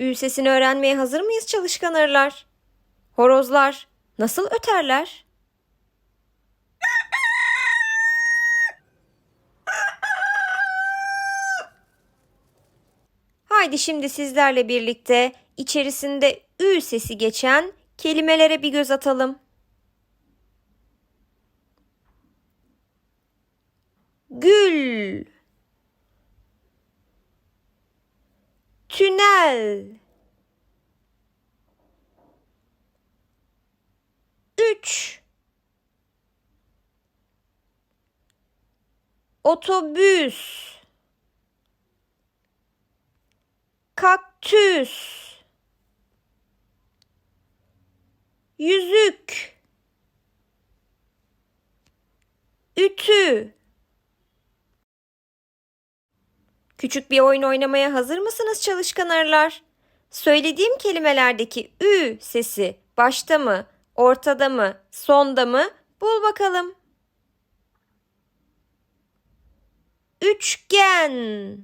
Ü sesini öğrenmeye hazır mıyız çalışkan arılar? Horozlar nasıl öterler? Haydi şimdi sizlerle birlikte içerisinde ü sesi geçen kelimelere bir göz atalım. Gül Tünel Üç. Otobüs. Kaktüs. Yüzük. Ütü Küçük bir oyun oynamaya hazır mısınız çalışkan? Söylediğim kelimelerdeki ü sesi başta mı, ortada mı, sonda mı? Bul bakalım. Üçgen.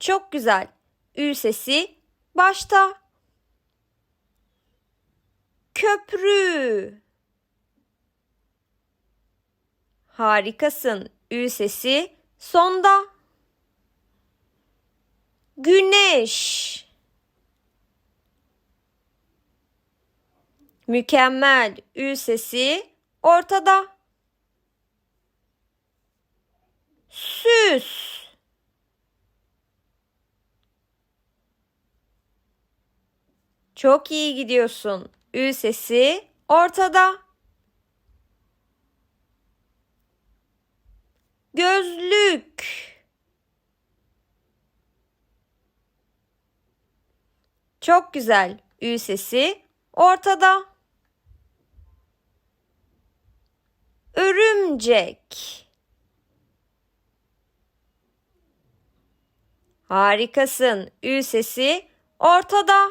Çok güzel. Ü sesi başta. Köprü. Harikasın. Ü sesi sonda. Güneş. Mükemmel. Ü sesi ortada. Süs. Çok iyi gidiyorsun. Ü sesi ortada. Gözlük. Çok güzel. Ü sesi ortada. Örümcek. Harikasın. Ü sesi ortada.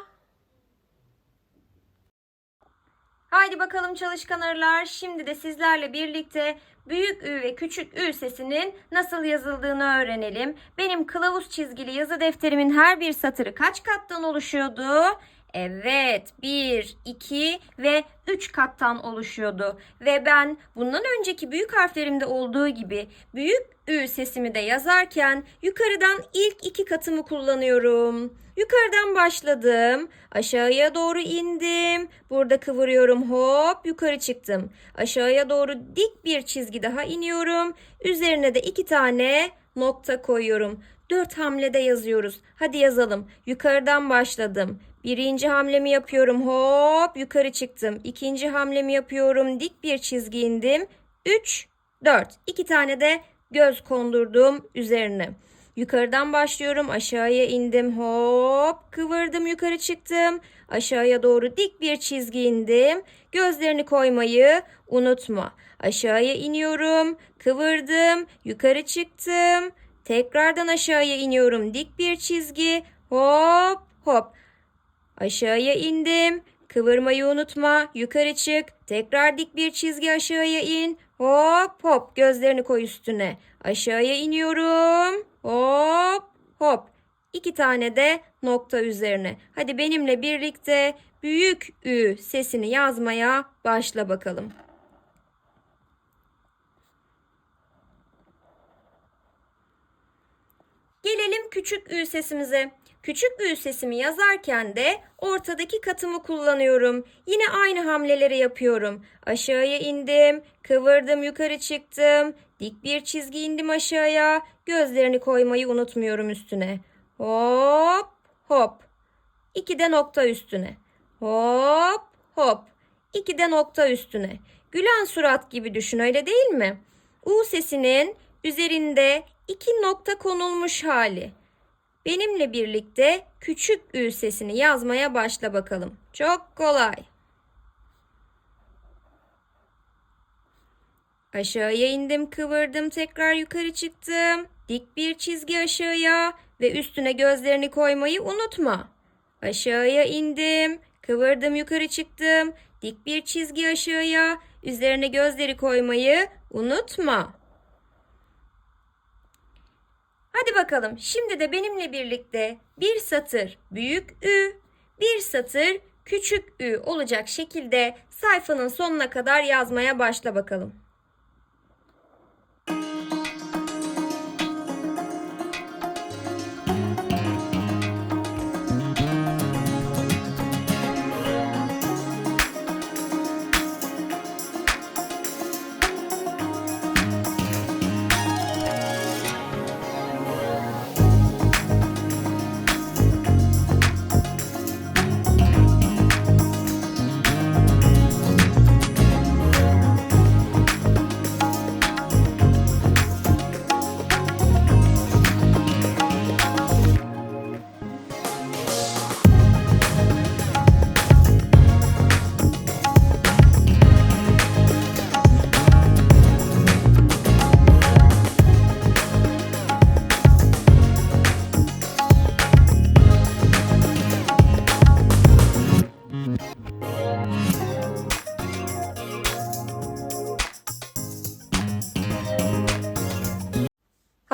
Haydi bakalım çalışkan arılar. Şimdi de sizlerle birlikte büyük ü ve küçük ü sesinin nasıl yazıldığını öğrenelim. Benim kılavuz çizgili yazı defterimin her bir satırı kaç kattan oluşuyordu? Evet, 1, 2 ve 3 kattan oluşuyordu. Ve ben bundan önceki büyük harflerimde olduğu gibi büyük ü sesimi de yazarken yukarıdan ilk iki katımı kullanıyorum. Yukarıdan başladım. Aşağıya doğru indim. Burada kıvırıyorum. Hop yukarı çıktım. Aşağıya doğru dik bir çizgi daha iniyorum. Üzerine de iki tane nokta koyuyorum. Dört hamlede yazıyoruz. Hadi yazalım. Yukarıdan başladım. Birinci hamlemi yapıyorum. Hop yukarı çıktım. İkinci hamlemi yapıyorum. Dik bir çizgi indim. 3, 4. İki tane de göz kondurdum üzerine. Yukarıdan başlıyorum. Aşağıya indim. Hop kıvırdım yukarı çıktım. Aşağıya doğru dik bir çizgi indim. Gözlerini koymayı unutma. Aşağıya iniyorum. Kıvırdım. Yukarı çıktım. Tekrardan aşağıya iniyorum. Dik bir çizgi. Hop hop. Aşağıya indim. Kıvırmayı unutma. Yukarı çık. Tekrar dik bir çizgi aşağıya in. Hop hop. Gözlerini koy üstüne. Aşağıya iniyorum. Hop hop. İki tane de nokta üzerine. Hadi benimle birlikte büyük ü sesini yazmaya başla bakalım. Küçük ü sesimize. Küçük ü sesimi yazarken de ortadaki katımı kullanıyorum. Yine aynı hamleleri yapıyorum. Aşağıya indim, kıvırdım, yukarı çıktım. Dik bir çizgi indim aşağıya. Gözlerini koymayı unutmuyorum üstüne. Hop, hop. İki de nokta üstüne. Hop, hop. İki de nokta üstüne. Gülen surat gibi düşün öyle değil mi? U sesinin üzerinde iki nokta konulmuş hali. Benimle birlikte küçük ü sesini yazmaya başla bakalım. Çok kolay. Aşağıya indim, kıvırdım, tekrar yukarı çıktım. Dik bir çizgi aşağıya ve üstüne gözlerini koymayı unutma. Aşağıya indim, kıvırdım, yukarı çıktım. Dik bir çizgi aşağıya, üzerine gözleri koymayı unutma. Hadi bakalım şimdi de benimle birlikte bir satır büyük Ü, bir satır küçük Ü olacak şekilde sayfanın sonuna kadar yazmaya başla bakalım.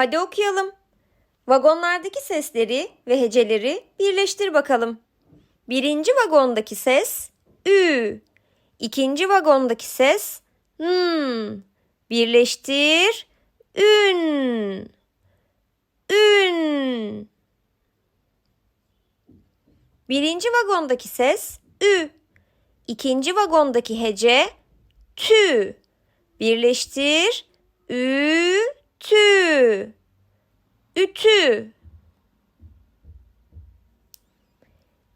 Hadi okuyalım. Vagonlardaki sesleri ve heceleri birleştir bakalım. Birinci vagondaki ses ü. İkinci vagondaki ses n. Birleştir ün. Ün. Birinci vagondaki ses ü. İkinci vagondaki hece tü. Birleştir ü tü. Ütü.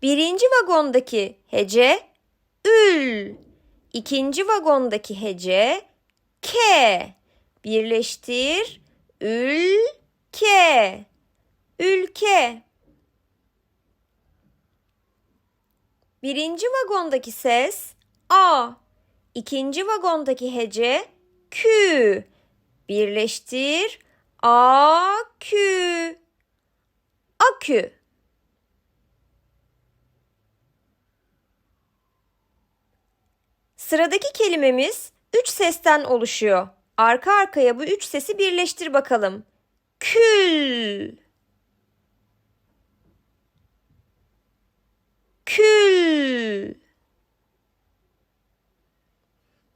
Birinci vagondaki hece ül. İkinci vagondaki hece ke. Birleştir ülke. Ülke. Birinci vagondaki ses a. İkinci vagondaki hece kü. Birleştir akü. Akü. Sıradaki kelimemiz üç sesten oluşuyor. Arka arkaya bu üç sesi birleştir bakalım. Kül. Kül.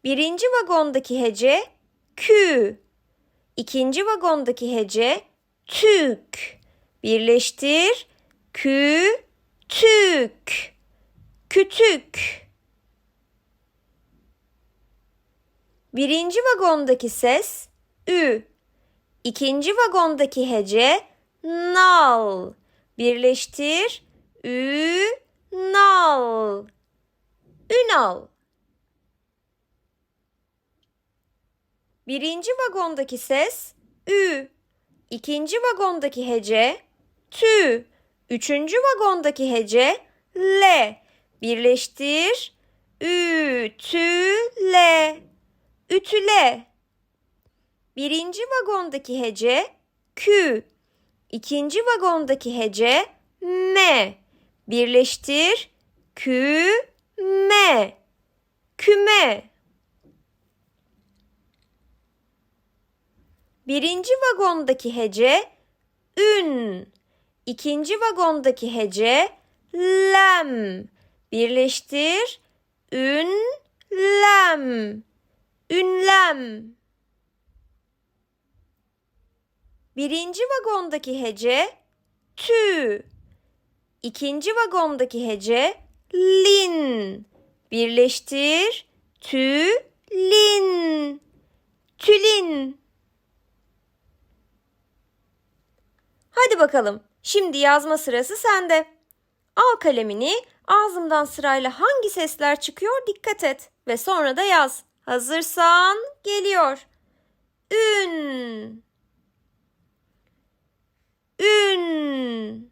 Birinci vagondaki hece kü. İkinci vagondaki hece tük. Birleştir. Kü tük. Kütük. Birinci vagondaki ses ü. İkinci vagondaki hece nal. Birleştir. Ü nal. Ünal. Birinci vagondaki ses ü. İkinci vagondaki hece tü. Üçüncü vagondaki hece le. Birleştir. Ü tü le. Ütüle. Birinci vagondaki hece kü. İkinci vagondaki hece me. Birleştir. Kü me. Küme. Birinci vagondaki hece ün. İkinci vagondaki hece lem. Birleştir. Ün lem. Ünlem. Birinci vagondaki hece tü. İkinci vagondaki hece lin. Birleştir. Tü lin. Tülin. Hadi bakalım. Şimdi yazma sırası sende. Al kalemini. Ağzımdan sırayla hangi sesler çıkıyor dikkat et ve sonra da yaz. Hazırsan geliyor. Ün. Ün.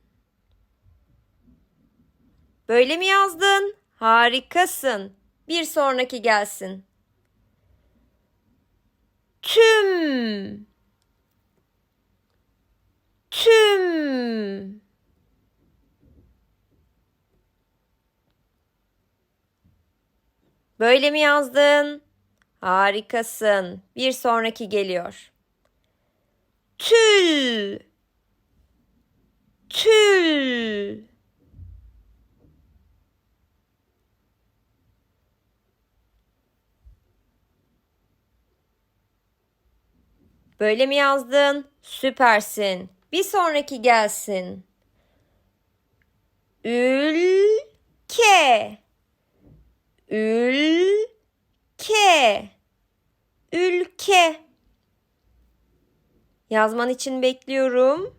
Böyle mi yazdın? Harikasın. Bir sonraki gelsin. Tüm tüm Böyle mi yazdın? Harikasın. Bir sonraki geliyor. Tül. Tül. Böyle mi yazdın? Süpersin. Bir sonraki gelsin. Ülke. Ülke. Ülke. Yazman için bekliyorum.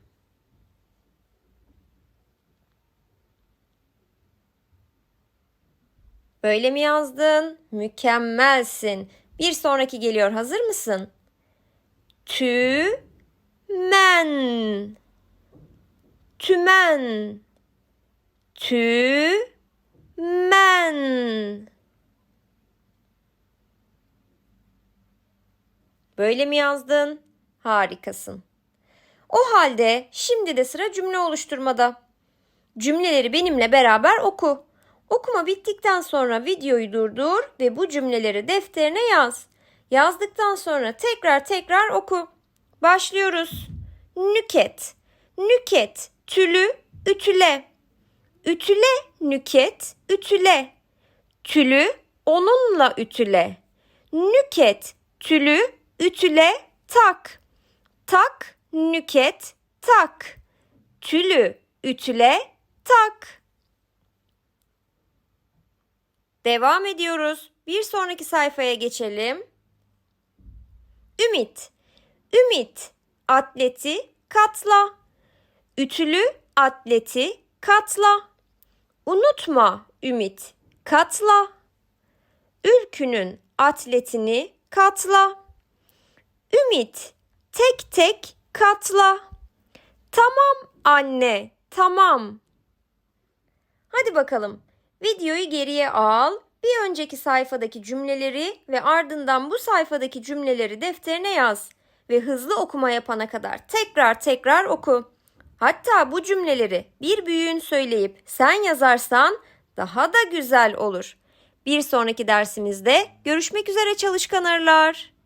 Böyle mi yazdın? Mükemmelsin. Bir sonraki geliyor. Hazır mısın? Tümen. Tümen. Tümen. Böyle mi yazdın? Harikasın. O halde şimdi de sıra cümle oluşturmada. Cümleleri benimle beraber oku. Okuma bittikten sonra videoyu durdur ve bu cümleleri defterine yaz. Yazdıktan sonra tekrar tekrar oku. Başlıyoruz. Nüket. Nüket. Tülü ütüle. Ütüle nüket ütüle. Tülü onunla ütüle. Nüket tülü ütüle tak. Tak nüket tak. Tülü ütüle tak. Devam ediyoruz. Bir sonraki sayfaya geçelim. Ümit. Ümit. Atleti katla. Ütülü atleti katla. Unutma Ümit. Katla. Ülkünün atletini katla. Ümit tek tek katla. Tamam anne, tamam. Hadi bakalım. Videoyu geriye al. Bir önceki sayfadaki cümleleri ve ardından bu sayfadaki cümleleri defterine yaz ve hızlı okuma yapana kadar tekrar tekrar oku. Hatta bu cümleleri bir büyüğün söyleyip sen yazarsan daha da güzel olur. Bir sonraki dersimizde görüşmek üzere çalışkan.